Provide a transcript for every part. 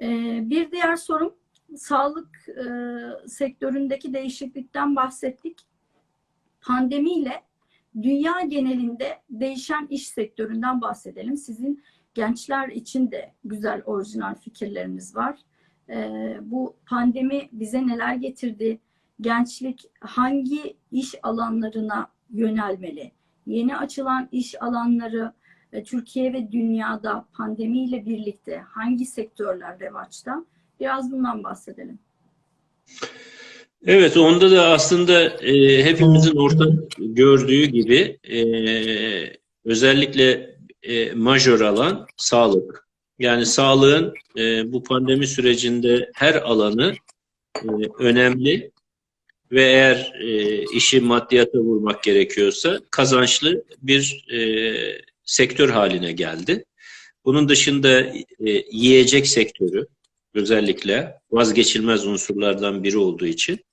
Ee, bir diğer sorum sağlık e, sektöründeki değişiklikten bahsettik. Pandemiyle dünya genelinde değişen iş sektöründen bahsedelim. Sizin gençler için de güzel orijinal fikirleriniz var. Ee, bu pandemi bize neler getirdi? Gençlik hangi iş alanlarına yönelmeli? Yeni açılan iş alanları Türkiye ve dünyada pandemiyle birlikte hangi sektörler revaçta? Biraz bundan bahsedelim. Evet, onda da aslında e, hepimizin ortak gördüğü gibi e, özellikle e, majör alan sağlık. Yani sağlığın e, bu pandemi sürecinde her alanı e, önemli ve eğer e, işi maddiyata vurmak gerekiyorsa kazançlı bir e, sektör haline geldi. Bunun dışında e, yiyecek sektörü özellikle vazgeçilmez unsurlardan biri olduğu için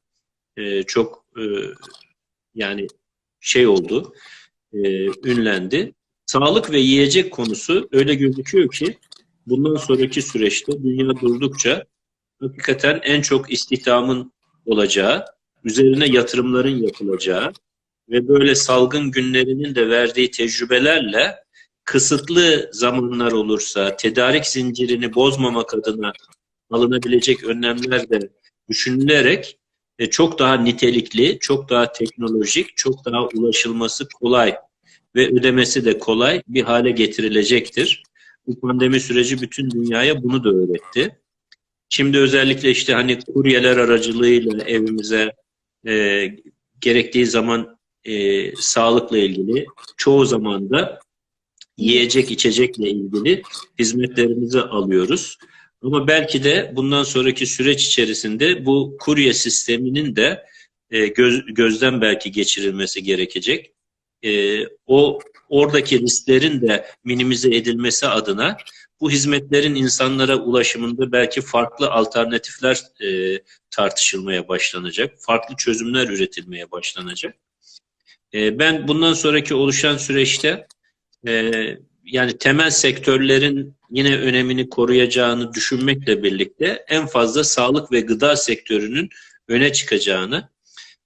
e, çok e, yani şey oldu, e, ünlendi. Sağlık ve yiyecek konusu öyle gözüküyor ki bundan sonraki süreçte dünya durdukça hakikaten en çok istihdamın olacağı, üzerine yatırımların yapılacağı ve böyle salgın günlerinin de verdiği tecrübelerle kısıtlı zamanlar olursa tedarik zincirini bozmamak adına alınabilecek önlemler de düşünülerek e, çok daha nitelikli, çok daha teknolojik, çok daha ulaşılması kolay ve ödemesi de kolay bir hale getirilecektir. Bu pandemi süreci bütün dünyaya bunu da öğretti. Şimdi özellikle işte hani kuryeler aracılığıyla evimize e, gerektiği zaman e, sağlıkla ilgili çoğu zaman da yiyecek içecekle ilgili hizmetlerimizi alıyoruz. Ama belki de bundan sonraki süreç içerisinde bu kurye sisteminin de e, göz, gözden belki geçirilmesi gerekecek. E, o oradaki risklerin de minimize edilmesi adına bu hizmetlerin insanlara ulaşımında belki farklı alternatifler e, tartışılmaya başlanacak, farklı çözümler üretilmeye başlanacak. E, ben bundan sonraki oluşan süreçte e, yani temel sektörlerin yine önemini koruyacağını düşünmekle birlikte en fazla sağlık ve gıda sektörünün öne çıkacağını,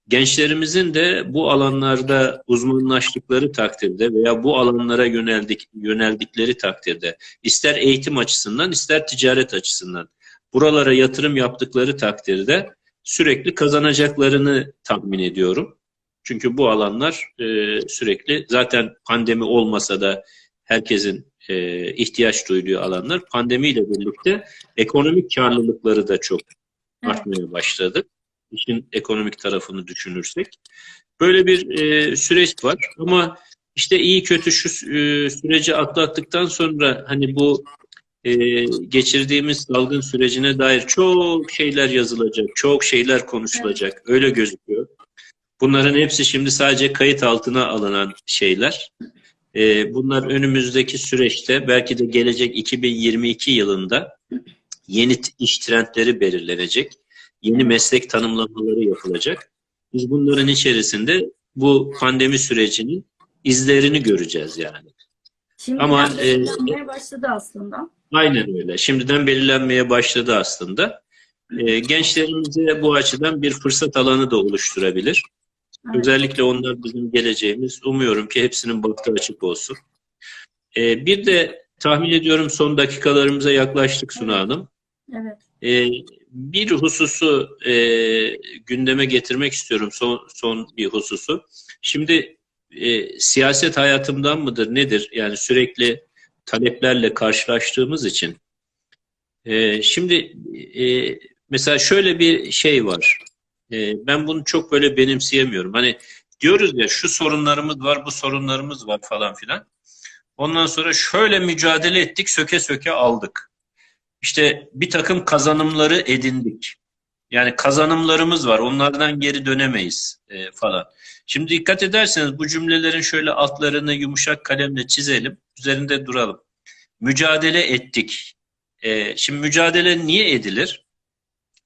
gençlerimizin de bu alanlarda uzmanlaştıkları takdirde veya bu alanlara yöneldik, yöneldikleri takdirde ister eğitim açısından ister ticaret açısından buralara yatırım yaptıkları takdirde sürekli kazanacaklarını tahmin ediyorum. Çünkü bu alanlar e, sürekli zaten pandemi olmasa da herkesin e, ihtiyaç duyduğu alanlar pandemiyle birlikte ekonomik karlılıkları da çok Evet. artmaya başladı. İşin ekonomik tarafını düşünürsek. Böyle bir e, süreç var ama işte iyi kötü şu e, süreci atlattıktan sonra hani bu e, geçirdiğimiz salgın sürecine dair çok şeyler yazılacak, çok şeyler konuşulacak. Öyle gözüküyor. Bunların hepsi şimdi sadece kayıt altına alınan şeyler. E, bunlar önümüzdeki süreçte belki de gelecek 2022 yılında yeni iş trendleri belirlenecek. Yeni meslek tanımlamaları yapılacak. Biz bunların içerisinde bu pandemi sürecinin izlerini göreceğiz yani. Şimdi Ama, e, başladı aslında. Aynen öyle. Şimdiden belirlenmeye başladı aslında. E, gençlerimize bu açıdan bir fırsat alanı da oluşturabilir. Evet. Özellikle onlar bizim geleceğimiz. Umuyorum ki hepsinin baktı açık olsun. Ee, bir de tahmin ediyorum son dakikalarımıza yaklaştık Suna Hanım. Evet. Ee, bir hususu e, gündeme getirmek istiyorum. Son, son bir hususu. Şimdi e, siyaset hayatımdan mıdır nedir? Yani sürekli taleplerle karşılaştığımız için. E, şimdi e, mesela şöyle bir şey var. E, ben bunu çok böyle benimseyemiyorum. Hani diyoruz ya şu sorunlarımız var, bu sorunlarımız var falan filan. Ondan sonra şöyle mücadele ettik, söke söke aldık. İşte bir takım kazanımları edindik. Yani kazanımlarımız var, onlardan geri dönemeyiz e, falan. Şimdi dikkat ederseniz bu cümlelerin şöyle altlarını yumuşak kalemle çizelim, üzerinde duralım. Mücadele ettik. E, şimdi mücadele niye edilir?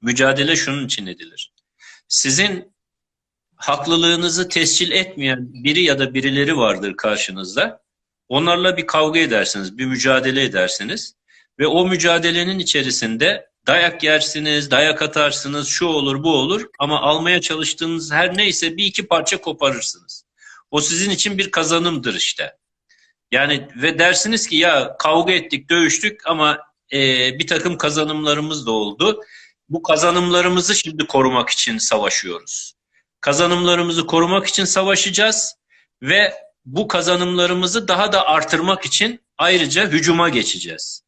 Mücadele şunun için edilir sizin haklılığınızı tescil etmeyen biri ya da birileri vardır karşınızda. Onlarla bir kavga edersiniz, bir mücadele edersiniz. Ve o mücadelenin içerisinde dayak yersiniz, dayak atarsınız, şu olur, bu olur ama almaya çalıştığınız her neyse bir iki parça koparırsınız. O sizin için bir kazanımdır işte. Yani ve dersiniz ki ya kavga ettik, dövüştük ama e, bir takım kazanımlarımız da oldu. Bu kazanımlarımızı şimdi korumak için savaşıyoruz. Kazanımlarımızı korumak için savaşacağız ve bu kazanımlarımızı daha da artırmak için ayrıca hücuma geçeceğiz.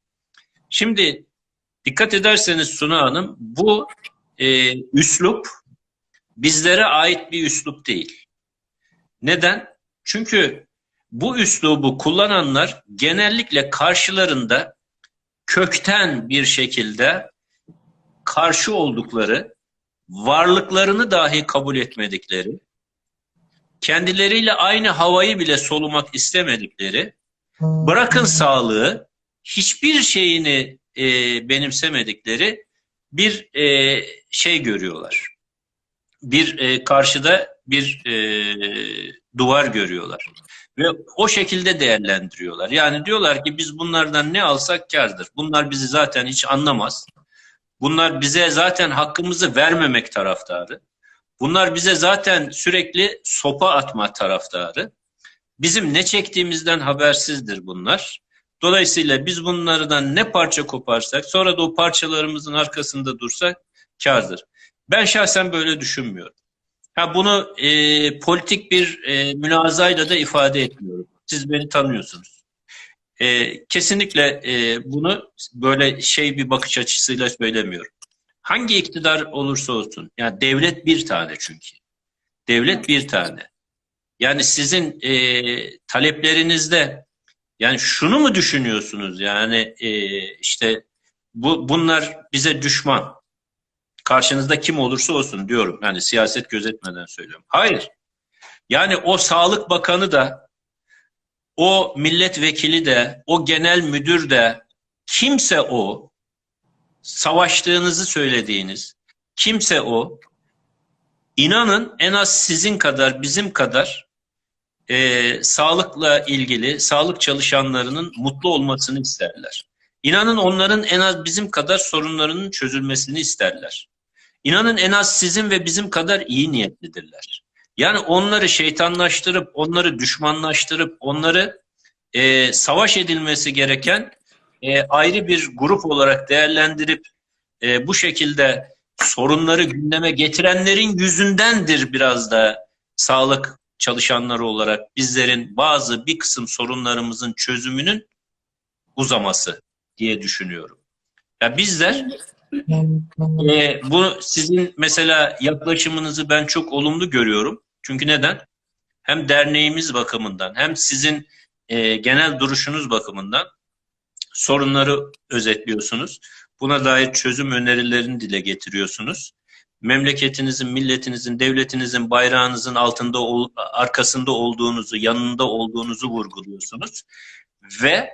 Şimdi dikkat ederseniz Suna Hanım bu e, üslup bizlere ait bir üslup değil. Neden? Çünkü bu üslubu kullananlar genellikle karşılarında kökten bir şekilde karşı oldukları, varlıklarını dahi kabul etmedikleri, kendileriyle aynı havayı bile solumak istemedikleri, bırakın sağlığı, hiçbir şeyini e, benimsemedikleri bir e, şey görüyorlar. Bir e, karşıda bir e, duvar görüyorlar. Ve o şekilde değerlendiriyorlar. Yani diyorlar ki biz bunlardan ne alsak kardır. Bunlar bizi zaten hiç anlamaz. Bunlar bize zaten hakkımızı vermemek taraftarı. Bunlar bize zaten sürekli sopa atma taraftarı. Bizim ne çektiğimizden habersizdir bunlar. Dolayısıyla biz bunlardan ne parça koparsak sonra da o parçalarımızın arkasında dursak kardır. Ben şahsen böyle düşünmüyorum. Ha bunu e, politik bir e, münazayla da ifade etmiyorum. Siz beni tanıyorsunuz. E, kesinlikle e, bunu böyle şey bir bakış açısıyla söylemiyorum. Hangi iktidar olursa olsun, yani devlet bir tane çünkü. Devlet bir tane. Yani sizin e, taleplerinizde yani şunu mu düşünüyorsunuz? Yani e, işte bu bunlar bize düşman. Karşınızda kim olursa olsun diyorum. Yani siyaset gözetmeden söylüyorum. Hayır. Yani o Sağlık Bakanı da o milletvekili de o genel müdür de kimse o savaştığınızı söylediğiniz kimse o inanın en az sizin kadar bizim kadar e, sağlıkla ilgili sağlık çalışanlarının mutlu olmasını isterler. İnanın onların en az bizim kadar sorunlarının çözülmesini isterler. İnanın en az sizin ve bizim kadar iyi niyetlidirler. Yani onları şeytanlaştırıp, onları düşmanlaştırıp, onları e, savaş edilmesi gereken e, ayrı bir grup olarak değerlendirip e, bu şekilde sorunları gündeme getirenlerin yüzündendir biraz da sağlık çalışanları olarak bizlerin bazı bir kısım sorunlarımızın çözümünün uzaması diye düşünüyorum. Ya bizler e, bu sizin mesela yaklaşımınızı ben çok olumlu görüyorum. Çünkü neden? Hem derneğimiz bakımından hem sizin e, genel duruşunuz bakımından sorunları özetliyorsunuz. Buna dair çözüm önerilerini dile getiriyorsunuz. Memleketinizin, milletinizin, devletinizin, bayrağınızın altında, arkasında olduğunuzu, yanında olduğunuzu vurguluyorsunuz. Ve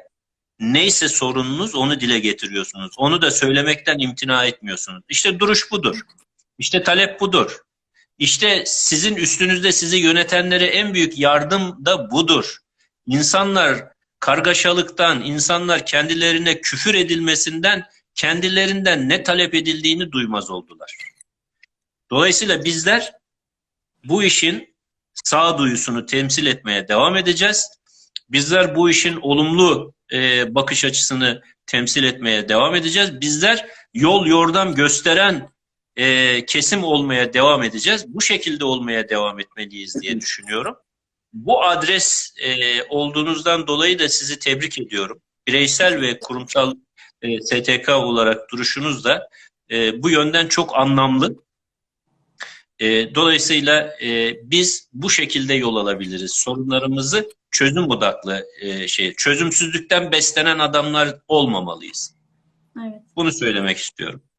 neyse sorununuz onu dile getiriyorsunuz. Onu da söylemekten imtina etmiyorsunuz. İşte duruş budur. İşte talep budur. İşte sizin üstünüzde sizi yönetenlere en büyük yardım da budur. İnsanlar kargaşalıktan, insanlar kendilerine küfür edilmesinden, kendilerinden ne talep edildiğini duymaz oldular. Dolayısıyla bizler bu işin sağduyusunu temsil etmeye devam edeceğiz. Bizler bu işin olumlu e, bakış açısını temsil etmeye devam edeceğiz. Bizler yol yordam gösteren e, kesim olmaya devam edeceğiz. Bu şekilde olmaya devam etmeliyiz diye düşünüyorum. Bu adres e, olduğunuzdan dolayı da sizi tebrik ediyorum. Bireysel ve kurumsal e, STK olarak duruşunuz da e, bu yönden çok anlamlı. E, dolayısıyla e, biz bu şekilde yol alabiliriz. Sorunlarımızı çözüm odaklı e, şey, çözümsüzlükten beslenen adamlar olmamalıyız. Evet. Bunu söylemek istiyorum.